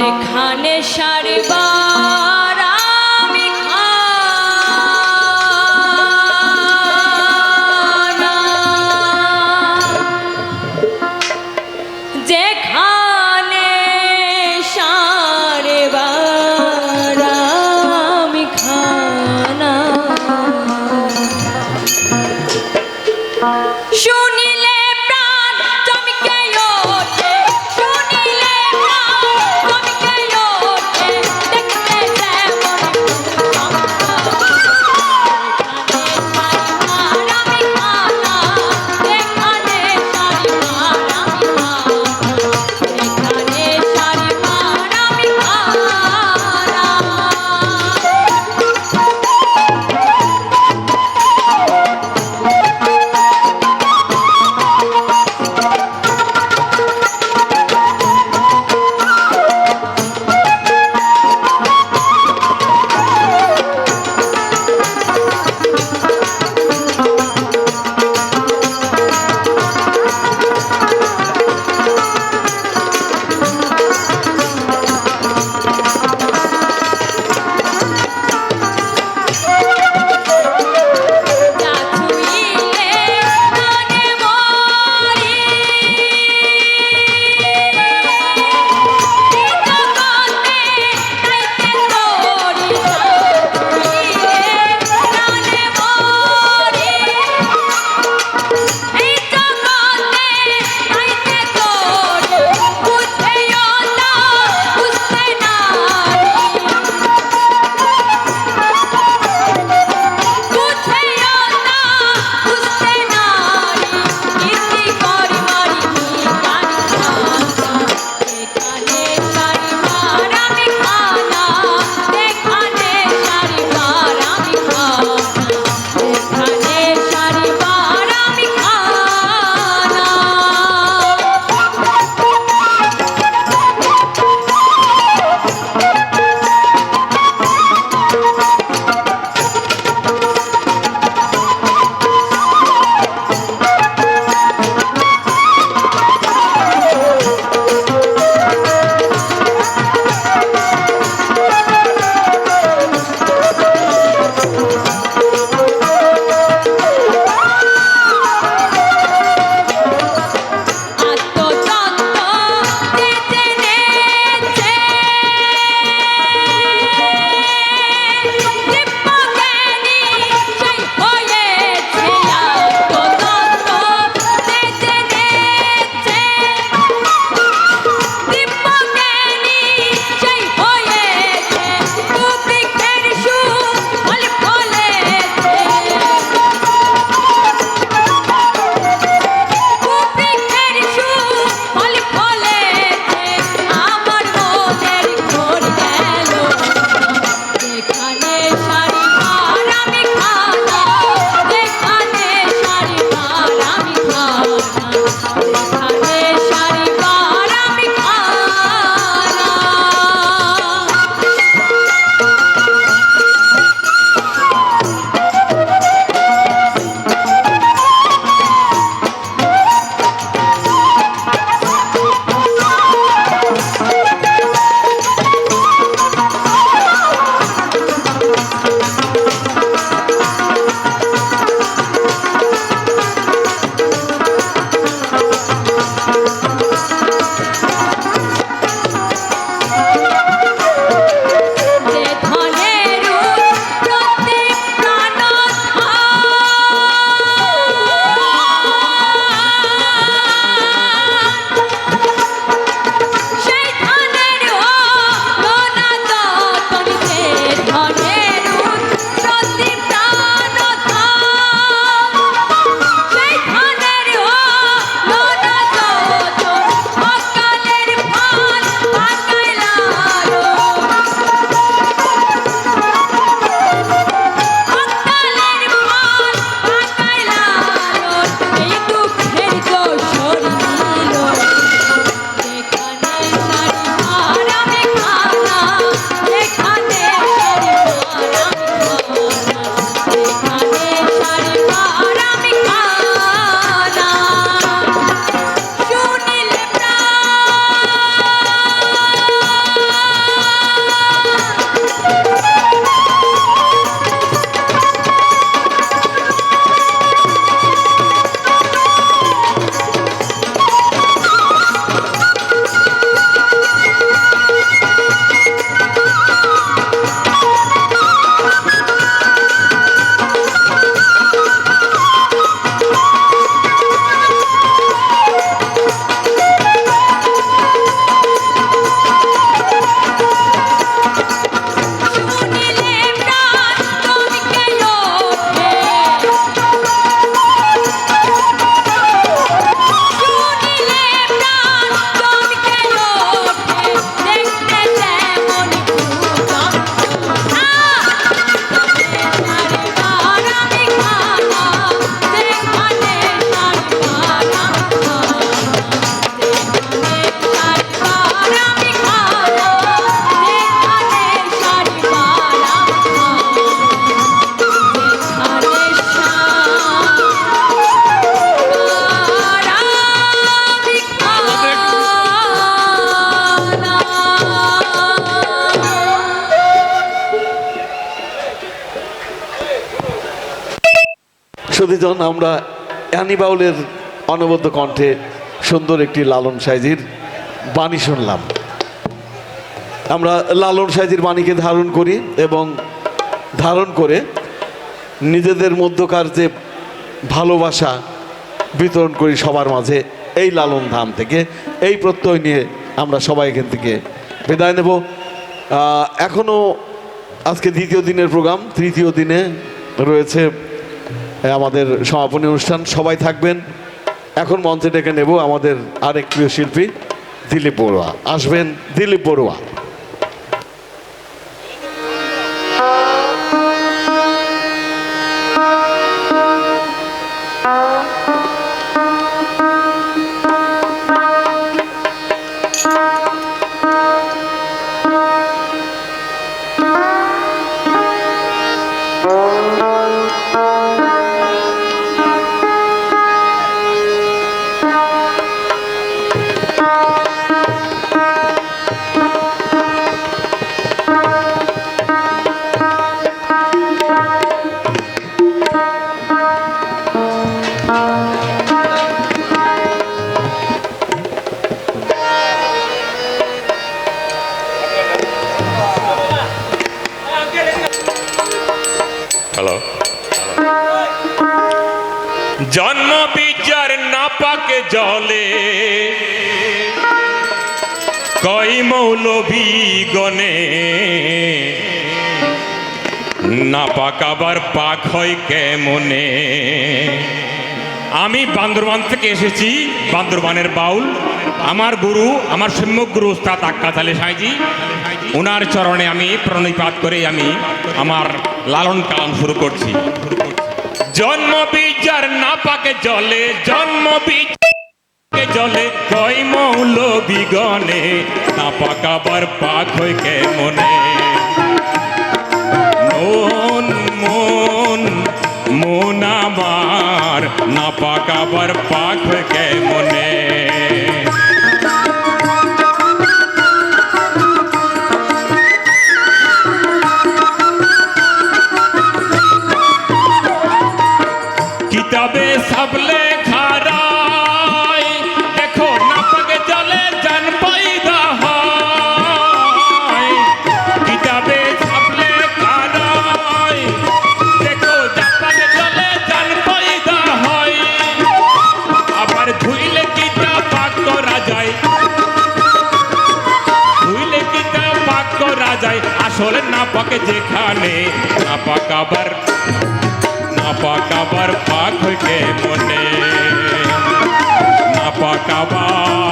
যেখানে সারবার সুধীজন আমরা অ্যানি বাউলের অনবদ্য কণ্ঠে সুন্দর একটি লালন সাইজির বাণী শুনলাম। আমরা লালন সাইজির বাণীকে ধারণ করি এবং ধারণ করে নিজেদের মধ্যকার যে ভালোবাসা বিতরণ করি সবার মাঝে এই লালন ধাম থেকে। এই প্রত্যয় নিয়ে আমরা সবাই এখান থেকে বিদায় নেব। এখনও আজকে দ্বিতীয় দিনের প্রোগ্রাম, তৃতীয় দিনে রয়েছে আমাদের সমাপনী অনুষ্ঠান সবাই থাকবেন। এখন মঞ্চে ডেকে নেব আমাদের আরেক প্রিয় শিল্পী, দিলীপ বড়ুয়া। আসবেন দিলীপ বড়ুয়া। হ্যালো জন্ম বিচার না জলে। কই মৌলবী গনে না পাকাবার পাক হয় কেমনে? আমি বান্দরবান থেকে এসেছি, বান্দরবানের বাউল। আমার গুরু আমার গুরু উস্তাদ আক্কাত আলী সাইজি। ওনার চরণে আমি প্রণিপাত করে আমি আমার লালন কালাম শুরু করছি। জন্ম বিচার না পাকে জলে, জন্ম জলে, কই মৌল বিগনে না পাকাবার পাক হয় কেমনে? মন মন মন আমার না পাকাবার পাক হয় কেমনে কিতাবে যেখানে নাপা কাবার নাপা কাবার পাক হইকে মনে। নাপা পাকাবার